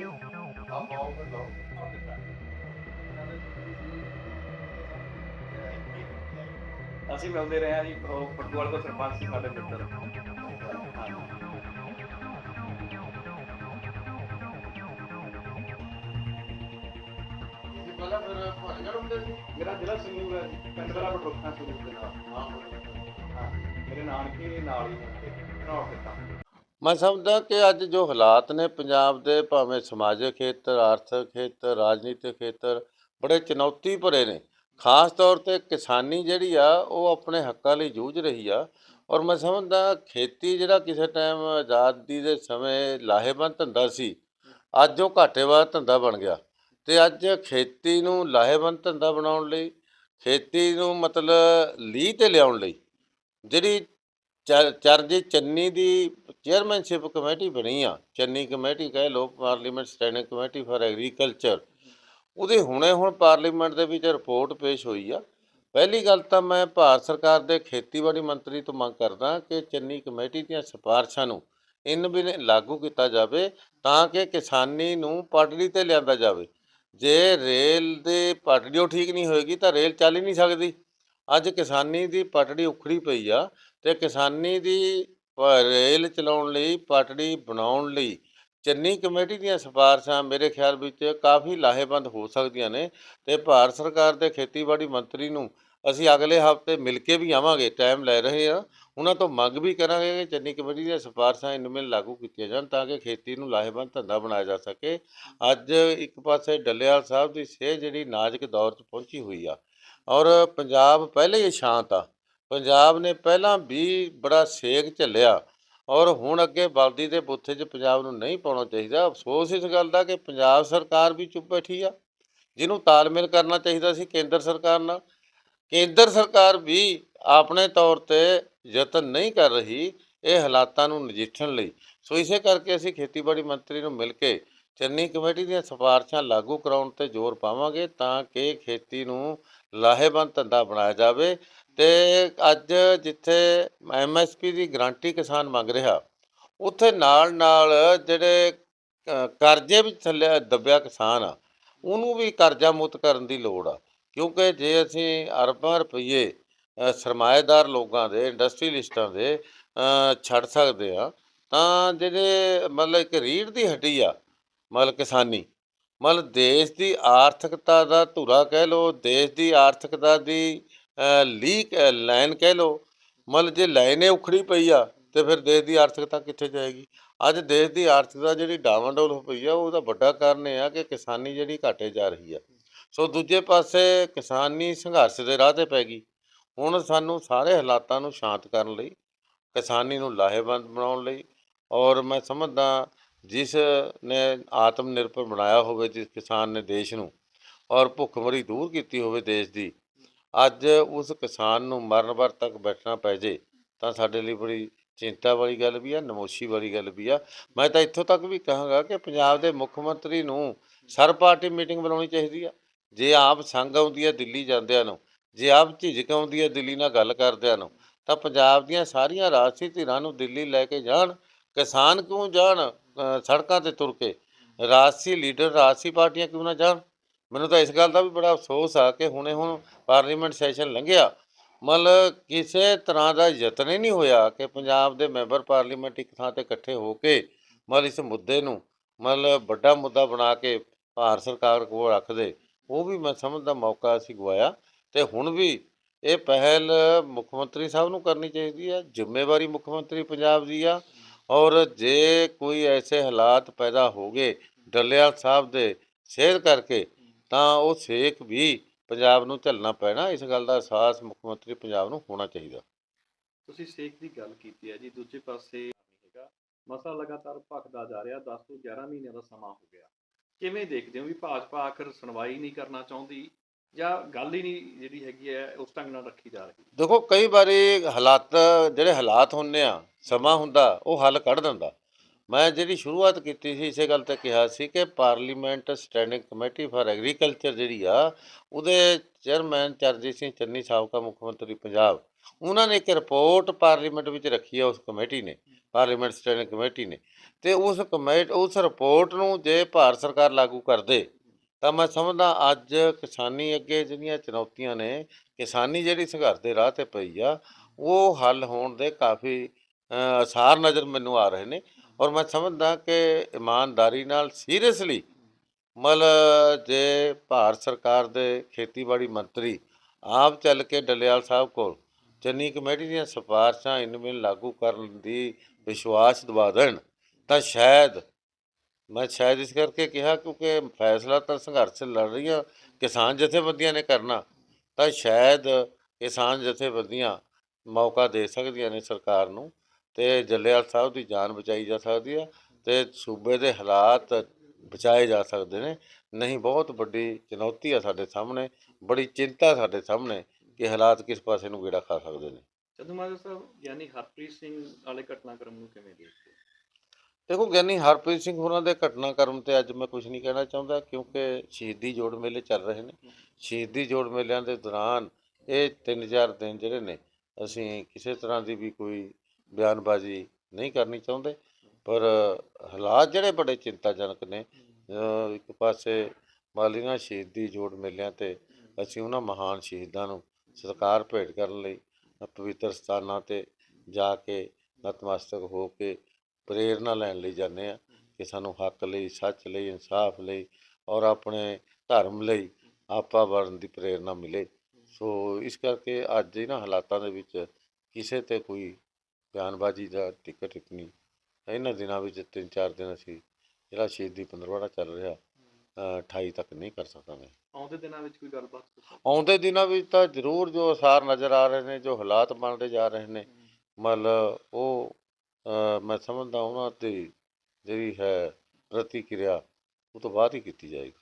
ਹਾਂ ਅਸੀਂ ਮਿਲਦੇ ਰਹੇ ਹਾਂ ਜੀ ਉਹ ਫੁੱਟਬਾਲ ਦਾ ਸਰਪੰਚ ਸੀ ਸਾਡੇ ਮਿੱਤਰ। ਤੁਸੀਂ ਪਹਿਲਾਂ ਫਿਰ ਭਾਜਗੜ ਹੁੰਦੇ ਸੀ? ਮੇਰਾ ਜ਼ਿਲ੍ਹਾ ਸੰਗਰੂਰ ਹੈ ਜੀ, ਪਿੰਡ ਮੇਰਾ ਬਟੋਖਾ ਸੰਗਰੂਰ ਦੇ ਨਾਲ। ਹਾਂ ਮੇਰੇ ਨਾਨਕੇ ਨਾਲ ਹੀ ਨੇ ਘਨੌਰ ਦਿੱਤਾ ਮੈਂ ਸਮਝਦਾ ਕਿ ਅੱਜ ਜੋ ਹਾਲਾਤ ਨੇ ਪੰਜਾਬ ਦੇ, ਭਾਵੇਂ ਸਮਾਜਿਕ ਖੇਤਰ, ਆਰਥਿਕ ਖੇਤਰ, ਰਾਜਨੀਤਿਕ ਖੇਤਰ, ਬੜੇ ਚੁਣੌਤੀ ਭਰੇ ਨੇ। ਖਾਸ ਤੌਰ ਤੇ ਕਿਸਾਨੀ ਜਿਹੜੀ ਆ, ਉਹ ਆਪਣੇ ਹੱਕਾਂ ਲਈ ਜੂਝ ਰਹੀ ਆ। ਔਰ ਮੈਂ ਸਮਝਦਾ ਖੇਤੀ ਜਿਹੜਾ ਕਿਸੇ ਟਾਈਮ ਆਜ਼ਾਦੀ ਦੇ ਸਮੇਂ ਲਾਹੇਵੰਦ ਧੰਦਾ ਸੀ, ਅੱਜ ਉਹ ਘਾਟੇਵਾਦ ਧੰਦਾ ਬਣ ਗਿਆ। ਤੇ ਅੱਜ ਖੇਤੀ ਨੂੰ ਲਾਹੇਵੰਦ ਧੰਦਾ ਬਣਾਉਣ ਲਈ, ਖੇਤੀ ਨੂੰ ਮਤਲਬ ਲੀਹ ਤੇ ਲਿਆਉਣ ਲਈ, ਜਿਹੜੀ ਚਰ, ਚਰਜੀ ਚੰਨੀ ਦੀ ਚੇਅਰਮੈਨਸ਼ਿਪ ਕਮੇਟੀ ਬਣੀ ਆ, ਚੰਨੀ ਕਮੇਟੀ ਕਹਿ ਲੋ parliament standing committee for agriculture ਉਹਦੇ ਹੁਣੇ ਹੁਣ ਪਾਰਲੀਮੈਂਟ ਦੇ ਵਿੱਚ ਰਿਪੋਰਟ ਪੇਸ਼ ਹੋਈ ਆ। ਪਹਿਲੀ ਗੱਲ ਤਾਂ ਮੈਂ ਭਾਰਤ ਸਰਕਾਰ ਦੇ ਖੇਤੀਬਾੜੀ ਮੰਤਰੀ ਤੋਂ ਮੰਗ ਕਰਦਾ ਕਿ ਚੰਨੀ ਕਮੇਟੀ ਦੀਆਂ ਸਿਫਾਰਸ਼ਾਂ ਨੂੰ ਇਨ ਵੀ ਲਾਗੂ ਕੀਤਾ ਜਾਵੇ ਤਾਂ ਕਿ ਕਿਸਾਨੀ ਨੂੰ ਪਟੜੀ ਤੇ ਲਿਆਂਦਾ ਜਾਵੇ। ਜੇ ਰੇਲ ਦੇ ਪਟੜੀ ਓ ਠੀਕ ਨਹੀਂ ਹੋਏਗੀ ਤਾਂ ਰੇਲ ਚੱਲ ਹੀ ਨਹੀਂ ਸਕਦੀ। ਅੱਜ ਕਿਸਾਨੀ ਦੀ ਪਟੜੀ ਉਖੜੀ ਪਈ ਆ ਤੇ ਕਿਸਾਨੀ ਦੀ ਪ- ਰੇਲ ਚਲਾਉਣ ਲਈ, ਪਟੜੀ ਬਣਾਉਣ ਲਈ ਚੰਨੀ ਕਮੇਟੀ ਦੀਆਂ ਸਿਫਾਰਸ਼ਾਂ ਮੇਰੇ ਖਿਆਲ ਵਿੱਚ ਕਾਫੀ ਲਾਹੇਵੰਦ ਹੋ ਸਕਦੀਆਂ ਨੇ ਤੇ ਭਾਰਤ ਸਰਕਾਰ ਦੇ ਖੇਤੀਬਾੜੀ ਮੰਤਰੀ ਨੂੰ ਅਸੀਂ ਅਗਲੇ ਹਫ਼ਤੇ ਮਿਲ ਕੇ ਵੀ ਆਵਾਂਗੇ, ਟਾਈਮ ਲੈ ਰਹੇ ਆ ਉਹਨਾਂ ਤੋਂ ਮੰਗ ਵੀ ਕਰਾਂਗੇ ਕਿ ਚੰਨੀ ਕਮੇਟੀ ਦੀਆਂ ਸਿਫਾਰਸ਼ਾਂ ਇਨ੍ਹਾਂ ਵਿੱਚ ਲਾਗੂ ਕੀਤੀਆਂ ਜਾਣ ਤਾਂ ਕਿ ਖੇਤੀ ਨੂੰ ਲਾਹੇਵੰਦ ਧੰਦਾ ਬਣਾਇਆ ਜਾ ਸਕੇ। ਅੱਜ ਇੱਕ ਪਾਸੇ ਡੱਲੇਵਾਲ ਸਾਹਿਬ ਦੀ ਸਿਹਤ ਜਿਹੜੀ ਨਾਜ਼ੁਕ ਦੌਰ 'ਚ ਪਹੁੰਚੀ ਹੋਈ ਆ ਔਰ ਪੰਜਾਬ ਪਹਿਲੇ ਹੀ ਸ਼ਾਂਤ ਆ। ਪੰਜਾਬ ਨੇ ਪਹਿਲਾਂ ਵੀ ਬੜਾ ਸੇਕ ਝੱਲਿਆ ਔਰ ਹੁਣ ਅੱਗੇ ਬਲਦੀ ਦੇ ਬੁੱਥੇ 'ਚ ਪੰਜਾਬ ਨੂੰ ਨਹੀਂ ਪਾਉਣਾ ਚਾਹੀਦਾ। ਅਫਸੋਸ ਇਸ ਗੱਲ ਦਾ ਕਿ ਪੰਜਾਬ ਸਰਕਾਰ ਵੀ ਚੁੱਪ ਬੈਠੀ ਆ, ਜਿਹਨੂੰ ਤਾਲਮੇਲ ਕਰਨਾ ਚਾਹੀਦਾ ਸੀ ਕੇਂਦਰ ਸਰਕਾਰ ਨਾਲ। ਕੇਂਦਰ ਸਰਕਾਰ ਵੀ ਆਪਣੇ ਤੌਰ ਤੇ ਯਤਨ ਨਹੀਂ ਕਰ ਰਹੀ ਇਹ ਹਾਲਾਤਾਂ ਨੂੰ ਨਜਿੱਠਣ ਲਈ। ਸੋ ਇਸੇ ਕਰਕੇ ਅਸੀਂ ਖੇਤੀਬਾੜੀ ਮੰਤਰੀ ਨੂੰ ਮਿਲ ਕੇ ਚੰਨੀ ਕਮੇਟੀ ਦੀਆਂ ਸਿਫਾਰਸ਼ਾਂ ਲਾਗੂ ਕਰਾਉਣ ਤੇ ਜ਼ੋਰ ਪਾਵਾਂਗੇ ਤਾਂ ਕਿ ਖੇਤੀ ਨੂੰ ਲਾਹੇਵੰਦ ਧੰਦਾ ਬਣਾਇਆ ਜਾਵੇ ਤੇ ਅੱਜ ਜਿੱਥੇ ਐਮਐਸਪੀ ਦੀ ਗਾਰੰਟੀ ਕਿਸਾਨ ਮੰਗ ਰਿਹਾ, ਉੱਥੇ ਨਾਲ ਨਾਲ ਜਿਹੜੇ ਕਰਜ਼ੇ ਵਿੱਚ ਥੱਲੇ ਦੱਬਿਆ ਕਿਸਾਨ ਆ, ਉਹਨੂੰ ਵੀ ਕਰਜ਼ਾ ਮੁਕਤ ਕਰਨ ਦੀ ਲੋੜ ਆ। ਕਿਉਂਕਿ ਜੇ ਅਸੀਂ ਅਰਬਾਂ ਰੁਪਏ ਸਰਮਾਏਦਾਰ ਲੋਕਾਂ ਦੇ, ਇੰਡਸਟਰੀਲਿਸਟਾਂ ਦੇ ਛੱਡ ਸਕਦੇ ਆ, ਤਾਂ ਜਿਹੜੇ ਮਤਲਬ ਇੱਕ ਰੀੜ ਦੀ ਹੱਡੀ ਆ ਮਤਲਬ ਕਿਸਾਨੀ। ਮਤਲਬ ਦੇਸ਼ ਦੀ ਆਰਥਿਕਤਾ ਦਾ ਧੁਰਾ ਕਹਿ ਲਓ, ਦੇਸ਼ ਦੀ ਆਰਥਿਕਤਾ ਦੀ ਲੀਕ ਲਾਈਨ ਕਹਿ ਲਓ ਮਤਲਬ ਜੇ ਲਾਈਨੇ ਉਖੜੀ ਪਈ ਆ, ਤੇ ਫਿਰ ਦੇਸ਼ ਦੀ ਆਰਥਿਕਤਾ ਕਿੱਥੇ ਜਾਏਗੀ? ਅੱਜ ਦੇਸ਼ ਦੀ ਆਰਥਿਕਤਾ ਜਿਹੜੀ ਡਾਵਾਂਡੋਲ ਹੋ ਪਈ ਆ ਉਹਦਾ ਵੱਡਾ ਕਾਰਨ ਇਹ ਆ ਕਿ ਕਿਸਾਨੀ ਜਿਹੜੀ ਘਾਟੇ ਜਾ ਰਹੀ ਆ। ਸੋ ਦੂਜੇ ਪਾਸੇ ਕਿਸਾਨੀ ਸੰਘਰਸ਼ ਦੇ ਰਾਹ ਤੇ ਪੈ ਗਈ। ਹੁਣ ਸਾਨੂੰ ਸਾਰੇ ਹਾਲਾਤਾਂ ਨੂੰ ਸ਼ਾਂਤ ਕਰਨ ਲਈ, ਕਿਸਾਨੀ ਨੂੰ ਲਾਹੇਵੰਦ ਬਣਾਉਣ ਲਈ, ਔਰ ਮੈਂ ਸਮਝਦਾ ਜਿਸ ਨੇ ਆਤਮ ਨਿਰਭਰ ਬਣਾਇਆ ਹੋਵੇ, ਜਿਸ ਕਿਸਾਨ ਨੇ ਦੇਸ਼ ਨੂੰ ਔਰ ਭੁੱਖਮਰੀ ਦੂਰ ਕੀਤੀ ਹੋਵੇ ਦੇਸ਼ ਦੀ, ਅੱਜ ਉਸ ਕਿਸਾਨ ਨੂੰ ਮਰਨ ਵਰ ਤੱਕ ਬੈਠਣਾ ਪੈ ਜੇ, ਤਾਂ ਸਾਡੇ ਲਈ ਬੜੀ ਚਿੰਤਾ ਵਾਲੀ ਗੱਲ ਵੀ ਆ, ਨਮੋਸ਼ੀ ਵਾਲੀ ਗੱਲ ਵੀ ਆ। ਮੈਂ ਤਾਂ ਇੱਥੋਂ ਤੱਕ ਵੀ ਕਹਾਂਗਾ ਕਿ ਪੰਜਾਬ ਦੇ ਮੁੱਖ ਮੰਤਰੀ ਨੂੰ ਸਰ ਪਾਰਟੀ ਮੀਟਿੰਗ ਬੁਲਾਉਣੀ ਚਾਹੀਦੀ ਆ। ਜੇ ਆਪ ਸੰਗ ਆਉਂਦੀ ਹੈ ਦਿੱਲੀ ਜਾਂਦਿਆਂ ਨੂੰ, ਜੇ ਆਪ ਝਿਜਕ ਆਉਂਦੀ ਹੈ ਦਿੱਲੀ ਨਾਲ ਗੱਲ ਕਰਦਿਆਂ ਨੂੰ, ਤਾਂ ਪੰਜਾਬ ਦੀਆਂ ਸਾਰੀਆਂ ਰਾਜਸੀ ਧਿਰਾਂ ਨੂੰ ਦਿੱਲੀ ਲੈ ਕੇ ਜਾਣ, ਕਿਸਾਨ ਕਿਉਂ ਜਾਣ? ਸੜਕਾਂ ਤੇ ਤੁਰ ਕੇ। ਰਾਜਸੀ ਲੀਡਰ, ਰਾਜਸੀ ਪਾਰਟੀਆਂ ਕਿਉਂ ਨਾ ਜਾਣ? ਮੈਨੂੰ ਤਾਂ ਇਸ ਗੱਲ ਦਾ ਵੀ ਬੜਾ ਅਫਸੋਸ ਆ ਕਿ ਹੁਣੇ ਹੁਣ ਪਾਰਲੀਮੈਂਟ ਸੈਸ਼ਨ ਲੰਘਿਆ। ਮਤਲਬ ਕਿਸੇ ਤਰ੍ਹਾਂ ਦਾ ਯਤਨ ਹੀ ਨਹੀਂ ਹੋਇਆ ਕਿ ਪੰਜਾਬ ਦੇ ਮੈਂਬਰ ਪਾਰਲੀਮੈਂਟ ਇੱਕ ਥਾਂ ਤੇ ਇਕੱਠੇ ਹੋ ਕੇ ਮਤਲਬ ਇਸ ਮੁੱਦੇ ਨੂੰ ਮਤਲਬ ਵੱਡਾ ਮੁੱਦਾ ਬਣਾ ਕੇ ਭਾਰਤ ਸਰਕਾਰ ਕੋਲ ਰੱਖ ਦੇ। ਉਹ ਵੀ ਮੈਂ ਸਮਝਦਾ ਮੌਕਾ ਅਸੀਂ ਗਵਾਇਆ ਤੇ ਹੁਣ ਵੀ ਇਹ ਪਹਿਲ ਮੁੱਖ ਮੰਤਰੀ ਸਾਹਿਬ ਨੂੰ ਕਰਨੀ ਚਾਹੀਦੀ ਆ, ਜ਼ਿੰਮੇਵਾਰੀ ਮੁੱਖ ਮੰਤਰੀ ਪੰਜਾਬ ਦੀ ਆ। ਔਰ ਜੇ ਕੋਈ ਐਸੇ ਹਾਲਾਤ ਪੈਦਾ ਹੋ ਗਏ ਡੱਲੇਵਾਲ ਸਾਹਿਬ ਦੇ ਸਿਹਤ ਕਰਕੇ, ਤਾਂ ਉਹ ਸੇਕ ਵੀ ਪੰਜਾਬ ਨੂੰ ਝੱਲਣਾ ਪੈਣਾ। ਇਸ ਗੱਲ ਦਾ ਅਹਿਸਾਸ ਮੁੱਖ ਮੰਤਰੀ ਪੰਜਾਬ ਨੂੰ ਹੋਣਾ ਚਾਹੀਦਾ। ਤੁਸੀਂ ਸੇਕ ਦੀ ਗੱਲ ਕੀਤੀ ਹੈ ਜੀ, ਦੂਜੇ ਪਾਸੇ ਹੈਗਾ। ਮਸਲਾ ਲਗਾਤਾਰ ਭਖਦਾ ਜਾ ਰਿਹਾ 10 ਤੋਂ 11 ਮਹੀਨਿਆਂ ਦਾ ਸਮਾਂ ਹੋ ਗਿਆ। ਕਿਵੇਂ ਦੇਖਦੇ ਹੋ ਵੀ ਭਾਜਪਾ ਆਖਰ ਸੁਣਵਾਈ ਨਹੀਂ ਕਰਨਾ ਚਾਹੁੰਦੀ? ਜਾਂ ਗੱਲ ਹੀ ਨਹੀਂ ਜਿਹੜੀ ਹੈਗੀ ਹੈ, ਉਸ ਢੰਗ ਨਾਲ ਰੱਖੀ ਜਾ ਰਹੀ। ਦੇਖੋ, ਕਈ ਵਾਰੀ ਹਾਲਾਤ, ਜਿਹੜੇ ਹਾਲਾਤ ਹੁੰਦੇ ਆ, ਸਮਾਂ ਹੁੰਦਾ, ਉਹ ਹੱਲ ਕੱਢ ਦਿੰਦਾ। ਮੈਂ ਜਿਹੜੀ ਸ਼ੁਰੂਆਤ ਕੀਤੀ ਸੀ, ਇਸੇ ਗੱਲ ਤੇ ਕਿਹਾ ਸੀ ਕਿ parliament standing committee for agriculture ਜਿਹੜੀ ਆ, ਉਹਦੇ ਚੇਅਰਮੈਨ ਚਰਜੀਤ ਸਿੰਘ ਚੰਨੀ ਸਾਬਕਾ ਮੁੱਖ ਮੰਤਰੀ ਪੰਜਾਬ, ਉਹਨਾਂ ਨੇ ਇੱਕ ਰਿਪੋਰਟ ਪਾਰਲੀਮੈਂਟ ਵਿੱਚ ਰੱਖੀ ਆ, ਉਸ ਕਮੇਟੀ ਨੇ, ਪਾਰਲੀਮੈਂਟ ਸਟੈਂਡਿੰਗ ਕਮੇਟੀ ਨੇ। ਤੇ ਉਸ ਕਮੇਟ, ਉਸ ਰਿਪੋਰਟ ਨੂੰ ਜੇ ਭਾਰਤ ਸਰਕਾਰ ਲਾਗੂ ਕਰਦੇ ਤਾਂ ਮੈਂ ਸਮਝਦਾ ਅੱਜ ਕਿਸਾਨੀ ਅੱਗੇ ਜਿਹੜੀਆਂ ਚੁਣੌਤੀਆਂ ਨੇ ਕਿਸਾਨੀ ਜਿਹੜੀ ਸੰਘਰਸ਼ ਦੇ ਰਾਹ ਤੇ ਪਈ ਆ ਉਹ ਹੱਲ ਹੋਣ ਦੇ ਕਾਫੀ ਅ, ਆਸਾਰ ਨਜ਼ਰ ਮੈਨੂੰ ਆ ਰਹੇ ਨੇ ਔਰ ਮੈਂ ਸਮਝਦਾ ਕਿ ਇਮਾਨਦਾਰੀ ਨਾਲ ਸੀਰੀਅਸਲੀ ਮਤਲਬ ਜੇ ਭਾਰਤ ਸਰਕਾਰ ਦੇ ਖੇਤੀਬਾੜੀ ਮੰਤਰੀ ਆਪ ਚੱਲ ਕੇ ਡੱਲੇਵਾਲ ਸਾਹਿਬ ਕੋਲ ਚੰਨੀ ਕਮੇਟੀ ਦੀਆਂ ਸਿਫਾਰਸ਼ਾਂ ਇਨਮੇਲ ਲਾਗੂ ਕਰਨ ਦੀ ਵਿਸ਼ਵਾਸ ਦਿਵਾ ਦੇਣ ਤਾਂ ਸ਼ਾਇਦ ਮੈਂ ਸ਼ਾਇਦ ਇਸ ਕਰਕੇ ਕਿਹਾ ਕਿਉਂਕਿ ਫੈਸਲਾ ਤਾਂ ਸੰਘਰਸ਼ ਲੜ ਰਹੀਆਂ, ਕਿਸਾਨ ਜਥੇਬੰਦੀਆਂ ਨੇ ਕਰਨਾ, ਤਾਂ ਸ਼ਾਇਦ ਕਿਸਾਨ ਜਥੇਬੰਦੀਆਂ ਮੌਕਾ ਦੇ ਸਕਦੀਆਂ ਨੇ ਸਰਕਾਰ ਨੂੰ ਤੇ ਜੱਲੇਵਾਲ ਸਾਹਿਬ ਦੀ ਜਾਨ ਬਚਾਈ ਜਾ ਸਕਦੀ ਹੈ ਤੇ ਸੂਬੇ ਦੇ ਹਾਲਾਤ ਬਚਾਏ ਜਾ ਸਕਦੇ ਨੇ। ਨਹੀਂ, ਬਹੁਤ ਵੱਡੀ ਚੁਣੌਤੀ ਆ ਸਾਡੇ ਸਾਹਮਣੇ, ਬੜੀ ਚਿੰਤਾ ਸਾਡੇ ਸਾਹਮਣੇ ਕਿ ਹਾਲਾਤ ਕਿਸ ਪਾਸੇ ਨੂੰ ਗੇੜਾ ਖਾ ਸਕਦੇ ਨੇ। ਚੰਦੂ ਮਾਜਰਾ ਸਾਹਿਬ, ਯਾਨੀ ਹਰਪ੍ਰੀਤ ਸਿੰਘ ਵਾਲੇ ਘਟਨਾਕ੍ਰਮ ਨੂੰ ਕਿਵੇਂ ਦੇਖਦੇ ਹੋ? ਦੇਖੋ ਗਿਆਨੀ ਹਰਪ੍ਰੀਤ ਸਿੰਘ ਹੋਰਾਂ ਦੇ ਘਟਨਾ ਘਟਨਾਕ੍ਰਮ ਤੇ ਅੱਜ ਮੈਂ ਕੁਝ ਨਹੀਂ ਕਹਿਣਾ ਚਾਹੁੰਦਾ, ਕਿਉਂਕਿ ਸ਼ਹੀਦੀ ਜੋੜ ਮੇਲੇ ਚੱਲ ਰਹੇ ਨੇ। ਸ਼ਹੀਦੀ ਜੋੜ ਮੇਲਿਆਂ ਦੇ ਦੌਰਾਨ ਇਹ 3-4 ਦਿਨ ਜਿਹੜੇ ਨੇ, ਅਸੀਂ ਕਿਸੇ ਤਰ੍ਹਾਂ ਦੀ ਵੀ ਕੋਈ ਬਿਆਨਬਾਜ਼ੀ ਨਹੀਂ ਕਰਨੀ ਚਾਹੁੰਦੇ। ਪਰ ਹਾਲਾਤ ਜਿਹੜੇ ਬੜੇ ਚਿੰਤਾਜਨਕ ਨੇ। ਇੱਕ ਪਾਸੇ ਮਾਲੀਆਂ ਸ਼ਹੀਦੀ ਜੋੜ ਮੇਲਿਆਂ ਤੇ ਅਸੀਂ ਉਹਨਾਂ ਮਹਾਨ ਸ਼ਹੀਦਾਂ ਨੂੰ ਸਤਿਕਾਰ ਭੇਟ ਕਰਨ ਲਈ ਪਵਿੱਤਰ ਸਥਾਨਾਂ ਤੇ ਜਾ ਕੇ ਨਤਮਸਤਕ ਹੋ ਕੇ ਪ੍ਰੇਰਨਾ ਲੈਣ ਲਈ ਜਾਂਦੇ ਆ ਕਿ ਸਾਨੂੰ ਹੱਕ ਲਈ ਸੱਚ ਲਈ ਇਨਸਾਫ ਲਈ ਔਰ ਆਪਣੇ ਧਰਮ ਲਈ ਆਪਾ ਵਰਨ ਦੀ ਪ੍ਰੇਰਨਾ ਮਿਲੇ। ਸੋ ਇਸ ਕਰਕੇ ਅੱਜ ਇਹਨਾਂ ਹਾਲਾਤਾਂ ਦੇ ਵਿੱਚ ਕਿਸੇ ਤੇ ਕੋਈ ਬਿਆਨਬਾਜ਼ੀ ਦਾ ਟਿਕਟ ਟਿੱਪਣੀ ਇਹਨਾਂ ਦਿਨਾਂ ਵਿੱਚ ਤਿੰਨ ਚਾਰ ਦਿਨ ਅਸੀਂ ਜਿਹੜਾ ਸ਼ਹੀਦੀ ਪੰਦਰਵਾੜਾ ਚੱਲ ਰਿਹਾ ਅ, 28 ਤੱਕ ਨਹੀਂ ਕਰ ਸਕਾਂਗੇ ਆਉਂਦੇ ਦਿਨਾਂ ਵਿੱਚ ਕੋਈ ਗੱਲਬਾਤ ਸਕਦੀ ਆਉਂਦੇ ਦਿਨਾਂ ਵਿੱਚ ਤਾਂ ਜ਼ਰੂਰ ਜੋ ਅਸਾਰ ਨਜ਼ਰ ਆ ਰਹੇ ਨੇ ਜੋ ਹਾਲਾਤ ਬਣਦੇ ਜਾ ਰਹੇ ਨੇ ਮਤਲਬ ਉਹ ਮੈਂ ਸਮਝਦਾ ਉਹਨਾਂ ਦੀ ਜਿਹੜੀ ਹੈ ਪ੍ਰਤੀਕਿਰਿਆ ਉਹ ਤੋਂ ਬਾਅਦ ਹੀ ਕੀਤੀ ਜਾਏਗੀ।